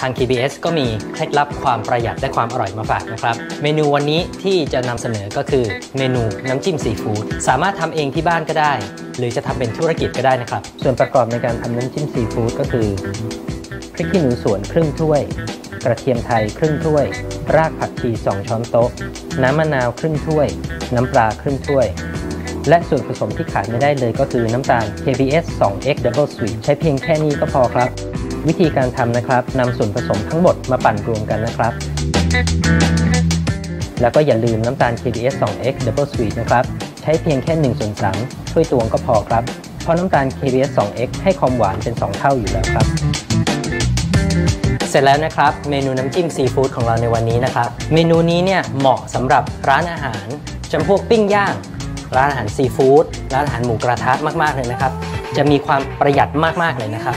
ทาง KBS ก็มีเคล็ดลับความประหยัดและความอร่อยมาฝากนะครับ เมนูวันนี้ที่จะนำเสนอก็คือเมนูน้ำจิ้มซีฟู้ดสามารถทำเองที่บ้านก็ได้ หรือจะทำเป็นธุรกิจก็ได้นะครับ ส่วนประกอบในการทำน้ำจิ้มซีฟู้ดก็คือพริกขี้หนูสวนครึ่งถ้วย กระเทียมไทยครึ่งถ้วย รากผักชี 2 ช้อนโต๊ะ น้ำมะนาวครึ่งถ้วย น้ำปลาครึ่งถ้วยและส่วนผสมที่ขาดไม่ได้เลยก็คือน้ำตาล KBS 2X Double Sweet ใช้เพียงแค่นี้ก็พอครับ วิธีการทำนะครับนำส่วนผสมทั้งหมดมาปั่นรวมกันนะครับ แล้วก็อย่าลืมน้ำตาล KBS 2X Double Sweet นะครับ ใช้เพียงแค่1ส่วน3ถ้วยตวงก็พอครับ เพราะน้ำตาล KBS 2X ให้ความหวานเป็น 2 เท่าอยู่แล้วครับ เสร็จแล้วนะครับ เมนูน้ำจิ้มซีฟู้ดของเราในวันนี้นะครับ เมนูนี้เนี่ยเหมาะสำหรับร้านอาหารจำพวกปิ้งย่าง ร้านอาหารซีฟู้ดร้านอาหารหมูกระทะมากๆเลยนะครับจะมีความประหยัดมาก ๆ เลยนะครับ